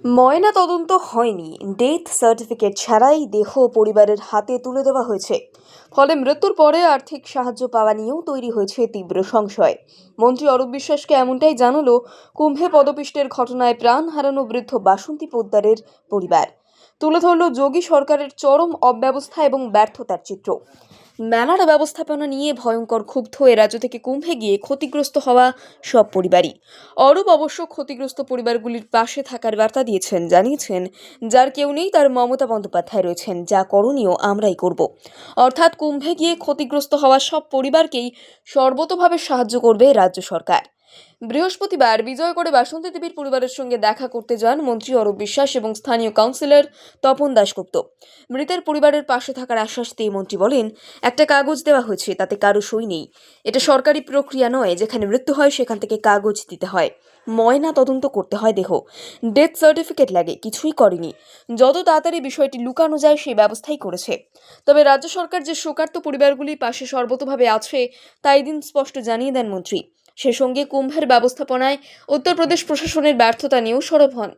ময়না তদন্ত হয়নি। Death certificate ছাড়াই দেহ পরিবারের হাতে তুলে দেওয়া হয়েছে। ফলে মৃত্যুর পরে আর্থিক সাহায্য পাওয়া নিয়েও তৈরি হয়েছে তীব্র সংশয়। মন্ত্রী অরূপ বিশ্বাসকে এমনটাই জানালো, কুম্ভে পদপিষ্টের ঘটনায় প্রাণ হারানো বৃদ্ধ বাসন্তী পোদ্দারের পরিবার। তুলে ধরল যোগী সরকারের চরম অব্যবস্থা এবং ব্যর্থতার চিত্র। মেলার ব্যবস্থাপনা নিয়ে ভয়ঙ্কর ক্ষুব্ধ এ রাজ্য থেকে কুম্ভে গিয়ে ক্ষতিগ্রস্ত হওয়া সব পরিবারই। অরূপ অবশ্য ক্ষতিগ্রস্ত পরিবারগুলির পাশে থাকার বার্তা দিয়েছেন, জানিয়েছেন, যার কেউ নেই তার মমতা বন্দ্যোপাধ্যায় রয়েছেন, যা করণীয় আমরাই করব। অর্থাৎ কুম্ভে গিয়ে ক্ষতিগ্রস্ত হওয়া সব পরিবারকেই সর্বতোভাবে সাহায্য করবে রাজ্য সরকার। বৃহস্পতিবার বিজয়গড়ে বাসন্তী দেবীর পরিবারের সঙ্গে দেখা করতে যান মন্ত্রী অরূপ বিশ্বাস এবং স্থানীয় কাউন্সিলর তপন দাশগুপ্ত। মৃতের পরিবারের পাশে থাকার আশ্বাস দিয়ে মন্ত্রী বলেন, একটা কাগজ দেওয়া হয়েছে, তাতে কারও সই নেই। এটা সরকারি প্রক্রিয়া নয়, যেখানে মৃত্যু হয় সেখান থেকে কাগজ দিতে হয়। ময়না তদন্ত করতে হয় দেহ। ডেথ সার্টিফিকেট লাগে, কিছুই করেনি। যত তাড়াতাড়ি বিষয়টি লুকানো যায়, সেই ব্যবস্থাই করেছে। তবে রাজ্য সরকার যে শোকার্ত পরিবারগুলির পাশে সর্বতোভাবে আছে, তাই দিন স্পষ্ট জানিয়ে দেন মন্ত্রী। সে সঙ্গে কুম্ভের ব্যবস্থাপনায় উত্তরপ্রদেশ প্রশাসনের ব্যর্থতা নিয়েও সরব হন।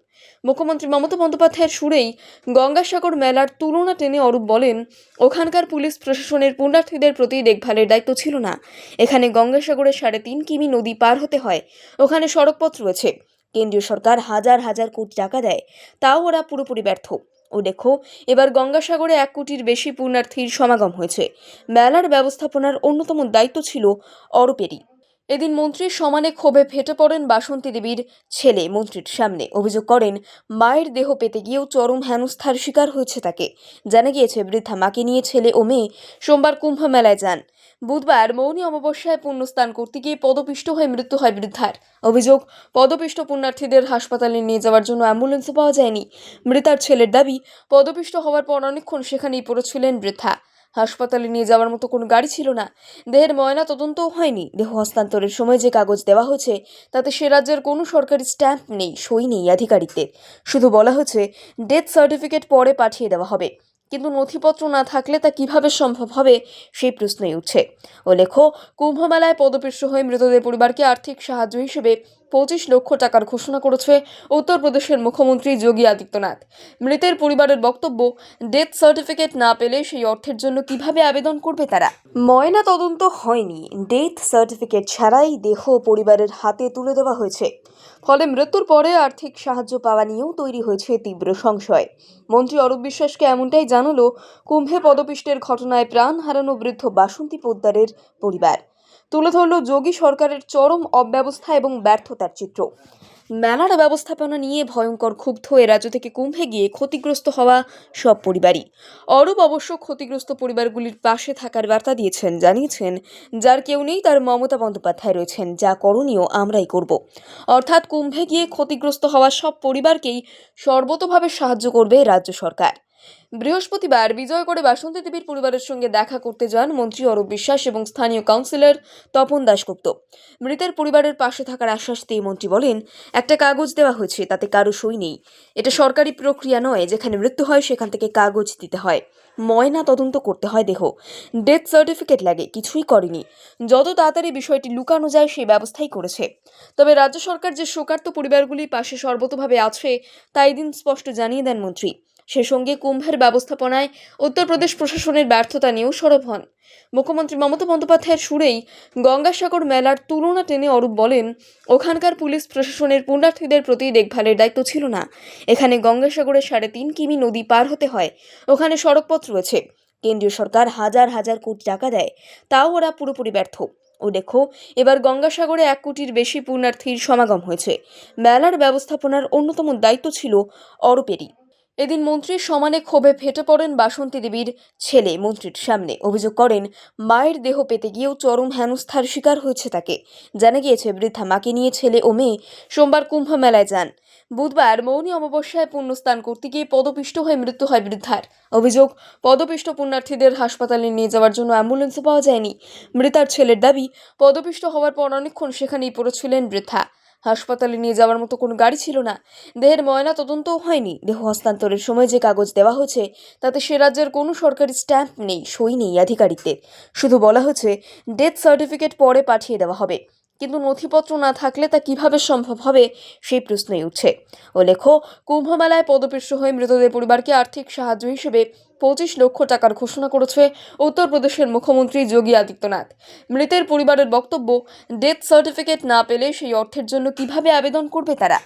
মুখ্যমন্ত্রী মমতা বন্দ্যোপাধ্যায়ের সুরেই গঙ্গাসাগর মেলার তুলনা টেনে অরূপ বলেন, ওখানকার পুলিশ প্রশাসনের পুণ্যার্থীদের প্রতি দেখভালের দায়িত্ব ছিল না। এখানে গঙ্গাসাগরের সাড়ে তিন কিমি নদী পার হতে হয়। ওখানে সড়কপথ রয়েছে। কেন্দ্রীয় সরকার হাজার হাজার কোটি টাকা দেয়। তাও ওরা পুরোপুরি ব্যর্থ। উল্লেখ্য এবার গঙ্গাসাগরে এক কোটির বেশি পুণ্যার্থীর সমাগম হয়েছে। মেলার ব্যবস্থাপনার অন্যতম দায়িত্ব ছিল অরূপেরই। এদিন মন্ত্রীর সমানে ক্ষোভে ফেটে পড়েন বাসন্তী দেবীর ছেলে। মন্ত্রীর সামনে অভিযোগ করেন, মায়ের দেহ পেতে গিয়েও চরম হেনস্থার শিকার হয়েছে তাকে। জানা গিয়েছে, বৃদ্ধা মাকে নিয়ে ছেলে ও মেয়ে সোমবার কুম্ভ মেলায় যান। বুধবার মৌনী অমাবস্যায় পুণ্যস্থান করতে গিয়ে পদপিষ্ট হয়ে মৃত্যু হয় বৃদ্ধার। অভিযোগ, পদপিষ্ট পুণ্যার্থীদের হাসপাতালে নিয়ে যাওয়ার জন্য অ্যাম্বুলেন্সও পাওয়া যায়নি। মৃতার ছেলের দাবি, পদপিষ্ট হওয়ার পর অনেকক্ষণ সেখানেই পড়েছিলেন বৃদ্ধা। হাসপাতালে নিয়ে যাওয়ার মতো কোনো গাড়ি ছিল না। দেহের ময়না তদন্তও হয়নি। দেহ হস্তান্তরের সময় যে কাগজ দেওয়া হয়েছে, তাতে সে রাজ্যের কোনো সরকারি স্ট্যাম্প নেই, সই নেই আধিকারিকদের। শুধু বলা হয়েছে, ডেথ সার্টিফিকেট পরে পাঠিয়ে দেওয়া হবে। কিন্তু নথিপত্র না থাকলে তা কীভাবে সম্ভব হবে, সেই প্রশ্নই উঠছে। ও লেখো, কুম্ভমেলায় পদপিষ্ট হয়ে মৃতদের পরিবারকে আর্থিক সাহায্য হিসেবে পঁচিশ লক্ষ টাকার ঘোষণা করেছে উত্তরপ্রদেশের মুখ্যমন্ত্রী যোগী আদিত্যনাথ। মৃতের পরিবারের বক্তব্য, ডেথ সার্টিফিকেট না পেলে সেই অর্থের জন্য কীভাবে আবেদন করবে তারা? ময়না তদন্ত হয়নি। ডেথ সার্টিফিকেট ছাড়াই দেহ পরিবারের হাতে তুলে দেওয়া হয়েছে। ফলে মৃত্যুর পরে আর্থিক সাহায্য পাওয়া নিয়েও তৈরি হয়েছে তীব্র সংশয়। মন্ত্রী অরূপ বিশ্বাসকে এমনটাই জানালো, কুম্ভে পদপিষ্টের ঘটনায় প্রাণ হারানো বৃদ্ধ বাসন্তী পোদ্দারের পরিবার। তুলে ধরল যোগী সরকারের চরম অব্যবস্থা এবং ব্যর্থতার চিত্র। মেলার ব্যবস্থাপনা নিয়ে ভয়ঙ্কর ক্ষুব্ধ এ রাজ্য থেকে কুম্ভে গিয়ে ক্ষতিগ্রস্ত হওয়া সব পরিবারই। অরূপ অবশ্য ক্ষতিগ্রস্ত পরিবারগুলির পাশে থাকার বার্তা দিয়েছেন, জানিয়েছেন, যার কেউ নেই তার মমতা বন্দ্যোপাধ্যায় রয়েছেন, যা করণীয় আমরাই করব। অর্থাৎ কুম্ভে গিয়ে ক্ষতিগ্রস্ত হওয়া সব পরিবারকেই সর্বতোভাবে সাহায্য করবে রাজ্য সরকার। বৃহস্পতিবার বিজয়গড়ে বাসন্তী দেবীর পরিবারের সঙ্গে দেখা করতে যান মন্ত্রী অরূপ বিশ্বাস এবং স্থানীয় কাউন্সিলর তপন দাশগুপ্ত। মৃতের পরিবারের পাশে থাকার আশ্বাস দিয়ে মন্ত্রী বলেন, একটা কাগজ দেওয়া হয়েছে, তাতে কারও সই নেই। এটা সরকারি প্রক্রিয়া নয়, যেখানে মৃত্যু হয় সেখান থেকে কাগজ দিতে হয়। ময়না তদন্ত করতে হয় দেহ। ডেথ সার্টিফিকেট লাগে, কিছুই করেনি। যত তাড়াতাড়ি বিষয়টি লুকানো যায়, সেই ব্যবস্থাই করেছে। তবে রাজ্য সরকার যে শোকার্ত পরিবারগুলির পাশে সর্বতোভাবে আছে, তাই দিন স্পষ্ট জানিয়ে দেন মন্ত্রী। সে সঙ্গে কুম্ভের ব্যবস্থাপনায় উত্তরপ্রদেশ প্রশাসনের ব্যর্থতা নিয়েও সরব হন। মুখ্যমন্ত্রী মমতা বন্দ্যোপাধ্যায়ের সুরেই গঙ্গাসাগর মেলার তুলনা টেনে অরূপ বলেন, ওখানকার পুলিশ প্রশাসনের পুণ্যার্থীদের প্রতি দেখভালের দায়িত্ব ছিল না। এখানে গঙ্গাসাগরে সাড়ে তিন কিমি নদী পার হতে হয়। ওখানে সড়কপথ রয়েছে। কেন্দ্রীয় সরকার হাজার হাজার কোটি টাকা দেয়। তাও ওরা পুরোপুরি ব্যর্থ। উল্লেখ্য এবার গঙ্গাসাগরে এক কোটির বেশি পুণ্যার্থীর সমাগম হয়েছে। মেলার ব্যবস্থাপনার অন্যতম দায়িত্ব ছিল অরূপেরই। এদিন মন্ত্রীর সমানে ক্ষোভে ফেটে পড়েন বাসন্তী দেবীর ছেলে। মন্ত্রীর সামনে অভিযোগ করেন, মায়ের দেহ পেতে গিয়েও চরম হেনস্থার শিকার হয়েছে তাকে। জানা গিয়েছে, বৃদ্ধা মাকে নিয়ে ছেলে ও মেয়ে সোমবার কুম্ভ মেলায় যান। বুধবার মৌনী অমাবস্যায় পুণ্যস্থান করতে গিয়ে পদপিষ্ট হয়ে মৃত্যু হয় বৃদ্ধার। অভিযোগ, পদপিষ্ট পুণ্যার্থীদের হাসপাতালে নিয়ে যাওয়ার জন্য অ্যাম্বুলেন্সও পাওয়া যায়নি। মৃতার ছেলের দাবি, পদপিষ্ট হওয়ার পর অনেকক্ষণ সেখানেই পড়েছিলেন বৃদ্ধা। হাসপাতালে নিয়ে যাওয়ার মতো কোনো গাড়ি ছিল না। দেহের ময়না তদন্তও হয়নি। দেহ হস্তান্তরের সময় যে কাগজ দেওয়া হয়েছে, তাতে সে রাজ্যের কোনো সরকারি স্ট্যাম্প নেই, সই নেই আধিকারিকদের। শুধু বলা হয়েছে, ডেথ সার্টিফিকেট পরে পাঠিয়ে দেওয়া হবে। কিন্তু নথিপত্র না থাকলে তা কীভাবে সম্ভব হবে সেই প্রশ্নই উঠছে। উল্লেখ্য, কুম্ভমেলায় পদপৃষ্ঠ হয়ে মৃতদের পরিবারকে আর্থিক সাহায্য হিসেবে পঁচিশ লক্ষ টাকার ঘোষণা করেছে উত্তরপ্রদেশের মুখ্যমন্ত্রী যোগী আদিত্যনাথ। মৃতের পরিবারের বক্তব্য ডেথ সার্টিফিকেট না পেলে সেই অর্থের জন্য কীভাবে আবেদন করবে তারা?